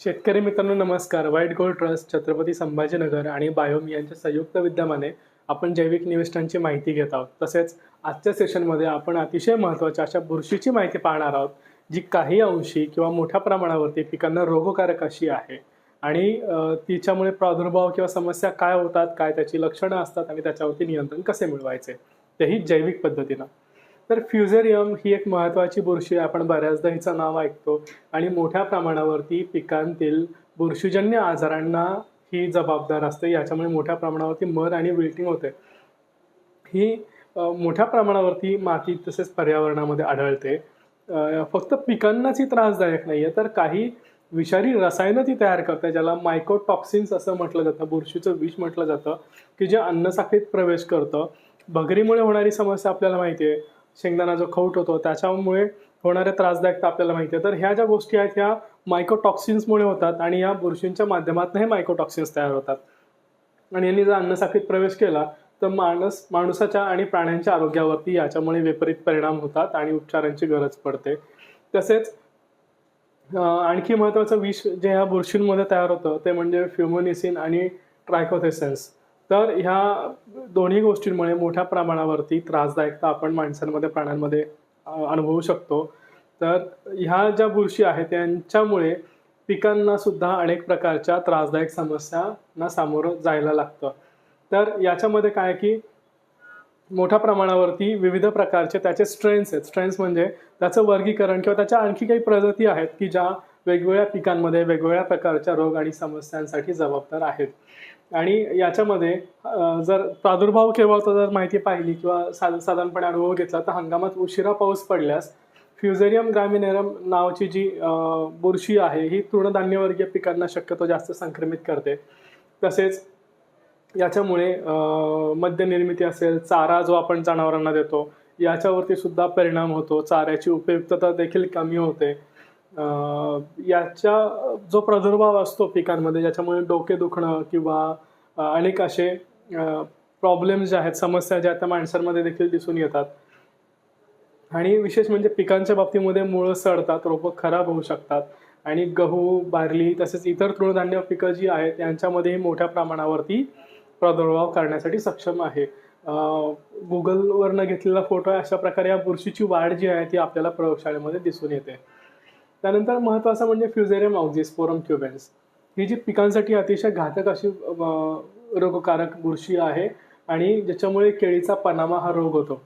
शेतकरी मित्रांनो नमस्कार. White gold trust Chhatrapati Sambhajinagar आणि बायोम यांच्या संयुक्त विद्यमाने आपण जैविक निविष्ठांची माहिती घेत आहोत. तसेच आजच्या सेशनमध्ये आपण अतिशय महत्त्वाच्या अशा बुरशीची माहिती पाहणार आहोत जी काही अंशी किंवा मोठ्या प्रमाणावरती पिकांना रोगकारक अशी आहे. आणि तिच्यामुळे प्रादुर्भाव किंवा समस्या काय होतात काय त्याची लक्षणं असतात आणि त्याच्यावरती नियंत्रण कसे मिळवायचे तेही जैविक पद्धतीनं. तर फ्युझेरियम ही एक महत्त्वाची बुरशी. आहे आपण बऱ्याचदा हिचं नाव ऐकतो. आणि मोठ्या प्रमाणावरती पिकांतील बुरशीजन्य आजारांना ही जबाबदार असते. याच्यामुळे मोठ्या प्रमाणावरती मर आणि विल्टिंग होते. ही मोठ्या प्रमाणावरती माती तसेच पर्यावरणामध्ये आढळते. फक्त पिकांनाच ही त्रासदायक नाही आहे तर काही विषारी रसायनं ती तयार करते ज्याला मायकोटॉक्सिन्स असं म्हटलं जातं. बुरशीचं विष म्हटलं जातं की जे अन्नसाखळीत प्रवेश करतं. भगरीमुळे होणारी समस्या आपल्याला माहिती आहे शेंगदाणा जो खौट होतो त्याच्यामुळे होणारे त्रासदायकता आपल्याला माहिती आहे. तर ह्या ज्या गोष्टी आहेत ह्या मायकोटॉक्सिन्समुळे होतात आणि या बुरशींच्या माध्यमातून हे मायकोटॉक्सिन्स तयार होतात. आणि यांनी जर अन्नसाखळीत प्रवेश केला तर माणूस माणसाच्या आणि प्राण्यांच्या आरोग्यावरती याच्यामुळे विपरीत परिणाम होतात आणि उपचारांची गरज पडते. तसेच आणखी महत्त्वाचं विष जे ह्या बुरशींमध्ये तयार होतं ते म्हणजे फ्युमोनिसिन आणि ट्रायकोथेसेन्स. तर ह्या दोन्ही गोष्टींमुळे मोठ्या प्रमाणावरती त्रासदायकता आपण माणसांमध्ये प्राण्यांमध्ये अनुभवू शकतो. तर ह्या ज्या बुरशी आहेत त्यांच्यामुळे पिकांना सुद्धा अनेक प्रकारच्या त्रासदायक समस्यांना सामोरं जायला लागतं. तर याच्यामध्ये काय आहे की मोठ्या प्रमाणावरती विविध प्रकारचे त्याचे स्ट्रेन्स आहेत. स्ट्रेन्स म्हणजे त्याचं वर्गीकरण किंवा त्याच्या आणखी काही प्रजाती आहेत की ज्या वेगवेगळ्या पिकांमध्ये वेगवेगळ्या प्रकारच्या रोग आणि समस्यांसाठी जबाबदार आहेत. आणि याच्यामध्ये जर प्रादुर्भाव केव्हाचा जर माहिती पाहिली किंवा सा साधारणपणे अनुभव घेतला तर हंगामात उशिरा पाऊस पडल्यास फ्युझेरियम ग्रामिनेरम नावाची जी बुरशी आहे ही तृणधान्यवर्गीय पिकांना शक्यतो जास्त संक्रमित करते. तसेच याच्यामुळे मद्यनिर्मिती असेल चारा जो आपण जनावरांना देतो याच्यावरती सुद्धा परिणाम होतो. चाऱ्याची उपयुक्तता देखील कमी होते. याच्या जो प्रादुर्भाव असतो पिकांमध्ये ज्याच्यामुळे डोके दुखणं किंवा अनेक असे प्रॉब्लेम्स जे आहेत समस्या ज्या त्या माणसांमध्ये देखील दिसून येतात. आणि विशेष म्हणजे पिकांच्या बाबतीमध्ये मुळं सडतात रोपं खराब होऊ शकतात. आणि गहू बार्ली तसेच इतर तृणधान्य पिकं जी आहेत यांच्यामध्येही मोठ्या प्रमाणावरती प्रादुर्भाव करण्यासाठी सक्षम आहे. गुगलवरनं घेतलेला फोटो आहे अशा प्रकारे या बुरशीची वाढ जी आहे ती आपल्याला प्रयोगशाळेमध्ये दिसून येते. त्यानंतर महत्त्वाचं म्हणजे फ्युझेरियम ऑक्झिस्पोरम क्युबेन्स ही जी पिकांसाठी अतिशय घातक अशी रोगकारक बुरशी आहे आणि ज्याच्यामुळे केळीचा पनामा हा रोग होतो.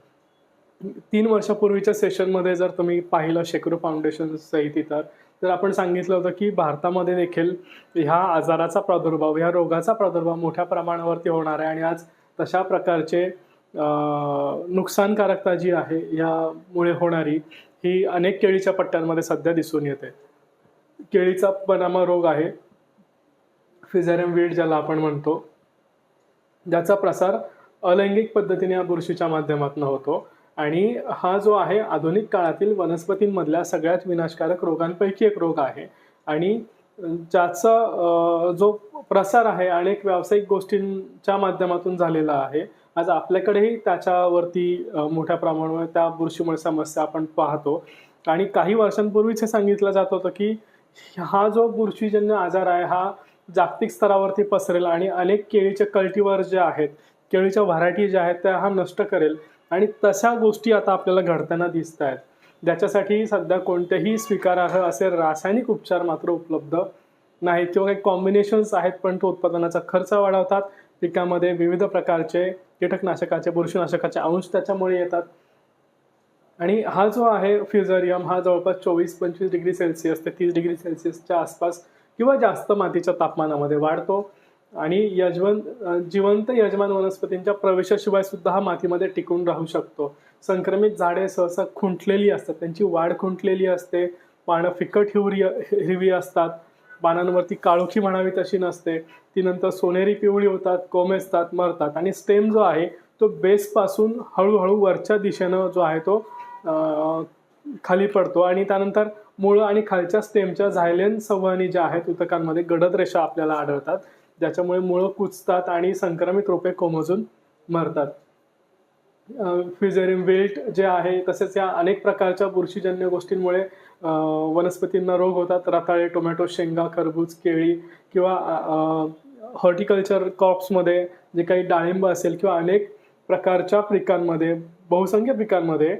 तीन वर्षापूर्वीच्या सेशनमध्ये जर तुम्ही पाहिलं शेकडो फाउंडेशन सहित तर तर आपण सांगितलं होतं की भारतामध्ये देखील ह्या आजाराचा प्रादुर्भाव ह्या रोगाचा प्रादुर्भाव मोठ्या प्रमाणावरती होणार आहे आणि आज तशा प्रकारचे नुकसानकारकता जी आहे यामुळे होणारी ही अनेक केळीच्या पट्ट्यांमध्ये सध्या दिसून येते. केळीचा पनामा रोग आहे. फिझेरियम वीड ज्याला आपण म्हणतो ज्याचा प्रसार अलैंगिक पद्धतीने या बुरशीच्या माध्यमातून होतो. आणि हा जो आहे आधुनिक काळातील वनस्पतींमधल्या सगळ्यात विनाशकारक रोगांपैकी एक रोग आहे. आणि ज्याचा जो प्रसार आहे अनेक व्यावसायिक गोष्टींच्या माध्यमातून झालेला आहे. आज आपल्याकडेही त्याच्यावरती मोठ्या प्रमाणावर त्या बुरशीमुळे समस्या आपण पाहतो. आणि काही वर्षांपूर्वीच हे सांगितलं जात होतं की हा जो बुरशीजन्य आजार आहे हा जागतिक स्तरावरती पसरेल आणि अनेक केळीचे कल्टिवर जे आहेत केळीच्या व्हरायटी ज्या आहेत त्या हा नष्ट करेल. आणि तशा गोष्टी आता आपल्याला घडताना दिसत आहेत. ज्याच्यासाठी सध्या कोणतेही स्वीकारार्ह असे रासायनिक उपचार मात्र उपलब्ध नाहीत. किंवा काही कॉम्बिनेशन्स आहेत पण तो उत्पादनाचा खर्च वाढवतात. पिकामध्ये विविध प्रकारचे कीटकनाशकाचे बुरशीनाशकाचे अंश त्याच्यामुळे येतात. आणि हा जो आहे फ्युझरियम हा जवळपास चोवीस पंचवीस डिग्री सेल्सिअस ते तीस डिग्री सेल्सिअसच्या आसपास किंवा जास्त मातीच्या तापमानामध्ये वाढतो. आणि यजमान जिवंत यजमान वनस्पतींच्या प्रवेशाशिवाय सुद्धा हा मातीमध्ये टिकून राहू शकतो. संक्रमित झाडे सहसा खुंटलेली असतात. त्यांची वाढ खुंटलेली असते. पानं फिकट हिवरी हिरवी असतात. पानांवरती काळोखी म्हणावी तशी नसते. ती नंतर सोनेरी पिवळी होतात कोमेजतात मरतात. आणि स्टेम जो आहे तो बेसपासून हळूहळू वरच्या दिशेनं जो आहे तो खाली पडतो. आणि त्यानंतर मुळं आणि खालच्या स्टेमच्या झायलेन संवहनी ज्या आहेत उतकांमध्ये गडद रेषा आपल्याला आढळतात. ज्याच्यामुळे मुळं कुचतात आणि संक्रमित रोपे कोमजून मरतात. फिजेरिम विल्ट जे आहे तसेच या अनेक प्रकारच्या बुरशीजन्य गोष्टींमुळे वनस्पतींना रोग होतात रताळे टोमॅटो शेंगा खरबूज केळी किंवा हॉर्टिकल्चर क्रॉप्समध्ये जे काही डाळिंब असेल किंवा अनेक प्रकारच्या पिकांमध्ये बहुसंख्य पिकांमध्ये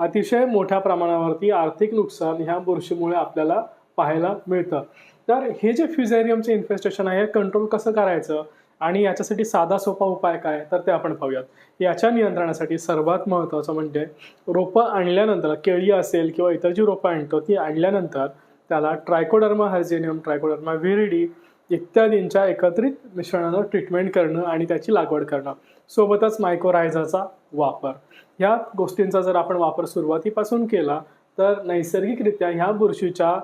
अतिशय मोठ्या प्रमाणावरती आर्थिक नुकसान ह्या बुरशीमुळे आपल्याला पाहायला मिळतं. तर हे जे फ्युझेरियमचे इन्फेस्टेशन आहे हे कंट्रोल कसं करायचं? आणि याच्यासाठी साधा सोपा उपाय काय? तर ते आपण पाहूयात. याच्या नियंत्रणासाठी सर्वात महत्त्वाचं म्हणजे रोपं आणल्यानंतर केळी असेल किंवा इतर जी रोपं आणतो ती आणल्यानंतर त्याला ट्रायकोडर्मा हायजेनियम ट्रायकोडर्मा व्हिरिडी इत्यादींच्या एकत्रित मिश्रणानं ट्रीटमेंट करणं आणि त्याची लागवड करणं. सोबतच मायक्रोरायझाचा वापर. ह्या गोष्टींचा जर आपण वापर सुरुवातीपासून केला तर नैसर्गिकरित्या ह्या बुरशीच्या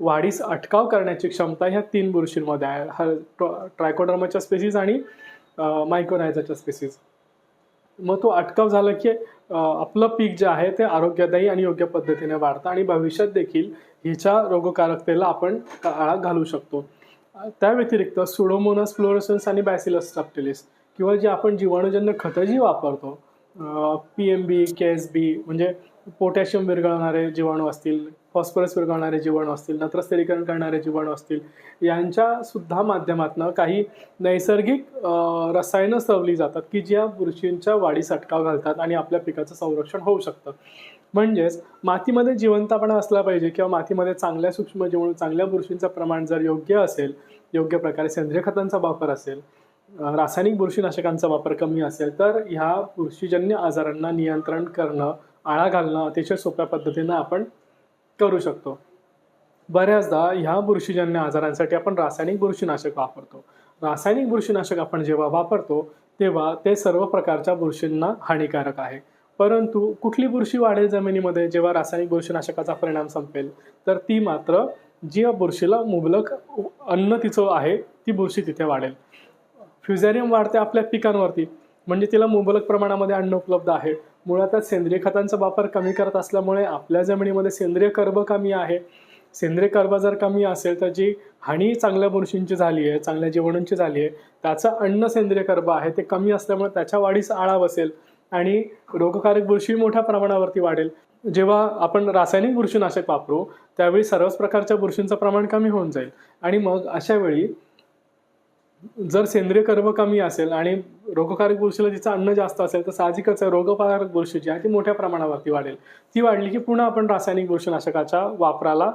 वाढीस अटकाव करण्याची क्षमता ह्या तीन बुरशींमध्ये आहे. हा ट्रायकोड्रमाच्या स्पेसिस आणि मायक्रोनायझाच्या स्पेसीज मग तो अटकाव झाला की आपलं पीक जे आहे ते आरोग्यदायी आणि योग्य पद्धतीने वाढतं आणि भविष्यात देखील हिच्या रोगकारकतेला आपण आळा घालू शकतो. त्या व्यतिरिक्त सुडोमोनस फ्लोरोसन्स आणि बॅसिलस सबटिलिस किंवा जे आपण जीवाणूजन्य खतं जी वापरतो P M B K S B म्हणजे पोटॅशियम विरघळणारे जीवाणू असतील फॉस्फरस विरघळणारे जीवाणू असतील नत्रस्थिरीकरण करणारे जीवाणू असतील यांच्या सुद्धा माध्यमातून काही नैसर्गिक रसायनं सवली जातात की ज्या बुरशींच्या वाढीस अटकाव घालतात आणि आपल्या पिकाचं संरक्षण होऊ शकतं. म्हणजेच मातीमध्ये जिवंतपणा असला पाहिजे किंवा मातीमध्ये चांगल्या सूक्ष्म जीवाणू चांगल्या बुरशींचं प्रमाण जर योग्य असेल योग्य प्रकारे सेंद्रिय खतांचा वापर असेल रासायनिक बुरशीनाशकांचा वापर कमी असेल तर ह्या बुरशीजन्य आजारांना नियंत्रण करणं आळा घालणं अतिशय सोप्या पद्धतीनं आपण करू शकतो. बऱ्याचदा ह्या बुरशीजन्य आजारांसाठी आपण रासायनिक बुरशीनाशक वापरतो. रासायनिक बुरशीनाशक आपण जेव्हा वापरतो तेव्हा ते सर्व प्रकारच्या बुरशींना हानिकारक आहे. परंतु कुठली बुरशी वाढेल जमिनीमध्ये जेव्हा रासायनिक बुरशीनाशकाचा परिणाम संपेल तर ती मात्र जी या बुरशीला मुबलक अन्न तिचं आहे ती बुरशी तिथे वाढेल. फ्युझेरियम वाढते आपल्या पिकांवरती. म्हणजे तिला मुबलक प्रमाणामध्ये अन्न उपलब्ध आहे. मुळातच सेंद्रिय खतांचा वापर कमी करत असल्यामुळे आपल्या जमिनीमध्ये सेंद्रिय कर्ब कमी आहे. सेंद्रिय कर्ब जर कमी असेल तर जी हानी चांगल्या बुरशींची झाली आहे चांगल्या जीवाणूंची झाली आहे त्याचं अन्न सेंद्रिय कर्ब आहे ते कमी असल्यामुळे त्याच्या वाढीस आळा बसेल आणि रोगकारक बुरशी मोठ्या प्रमाणावरती वाढेल. जेव्हा आपण रासायनिक बुरशीनाशक वापरू त्यावेळी सर्वच प्रकारच्या बुरशींचं प्रमाण कमी होऊन जाईल. आणि मग अशा वेळी जर सेंद्रिय कर्म कमी असेल आणि रोगकारक बुरशीला तिचं अन्न जास्त असेल तर साहजिकच आहे रोगकारक बुरशी जी आहे ती मोठ्या प्रमाणावरती वाढेल. ती वाढली की पुन्हा आपण रासायनिक बुरशीनाशकाच्या वापराला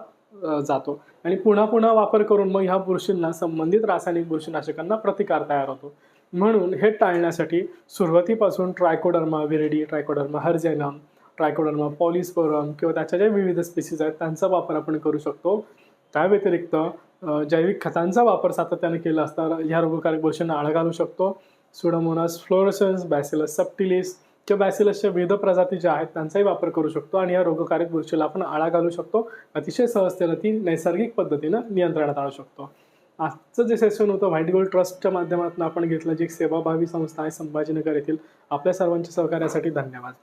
जातो. आणि पुन्हा पुन्हा वापर करून मग ह्या बुरशींना संबंधित रासायनिक बुरशीनाशकांना प्रतिकार तयार होतो. म्हणून हे टाळण्यासाठी सुरुवातीपासून Trichoderma viride Trichoderma harzianum Trichoderma polysporum किंवा त्याच्या ज्या विविध स्पेसीज आहेत त्यांचा वापर आपण करू शकतो. त्या व्यतिरिक्त जैविक खतांचा वापर सातत्याने केला असता ह्या रोगकारक बुरशींना आळा घालू शकतो. सुडोमोनास फ्लोरसन्स बॅसिलस सप्टिलिस किंवा बॅसिलसच्या विविध प्रजाती ज्या आहेत त्यांचाही वापर करू शकतो आणि या रोगकारक बुरशीला आपण आळा घालू शकतो. अतिशय सहजतेनं ती नैसर्गिक पद्धतीनं नियंत्रणात आणू शकतो. आजचं जे सेशन होतं व्हाईट गोल्ड ट्रस्टच्या माध्यमातून आपण घेतलं जी एक सेवाभावी संस्था आहे संभाजीनगर येथील. आपल्या सर्वांच्या सहकार्यासाठी धन्यवाद.